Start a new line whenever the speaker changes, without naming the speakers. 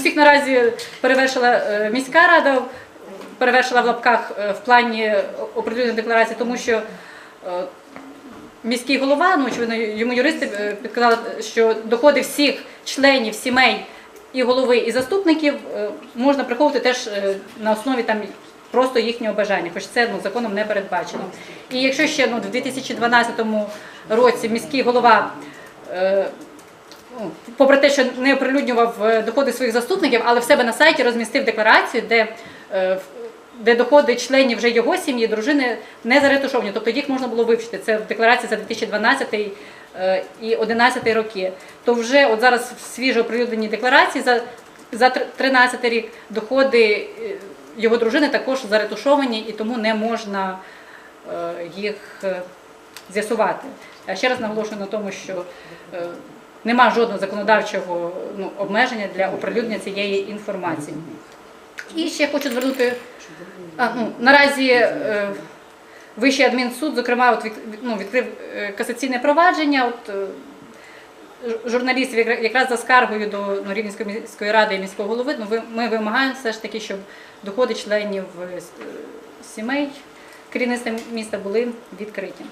всіх наразі перевершила е, міська рада, перевершила в лапках е, в плані оприлюднення декларації, тому що е, міський голова, ну очевидно, йому юристи підказали, що доходи всіх членів сімей і голови, і заступників можна приховувати теж на основі там просто їхнього бажання, хоч це ну, законом не передбачено. І якщо ще ну, в 2012 році міський голова. е, попри те, що не оприлюднював е, доходи своїх заступників, але в себе на сайті розмістив декларацію, де, е, де доходи членів вже його сім'ї, дружини не заретушовані, тобто їх можна було вивчити. Це в декларації за 2012 е, і 2011 роки. То вже от зараз в свіжо оприлюдненій декларації за, за 13 рік доходи його дружини також заретушовані і тому не можна їх з'ясувати. Я ще раз наголошую на тому, що нема жодного законодавчого ну, обмеження для оприлюднення цієї інформації. І ще хочу звернути а, ну, наразі. е, Вищий адмінсуд, зокрема, от ну, відкрив е, касаційне провадження. От, е, журналістів якраз за скаргою до ну, Рівненської міської ради і міського голови, ну, ми вимагаємо все ж таки, щоб доходи членів е, сімей керівництва міста були відкриті.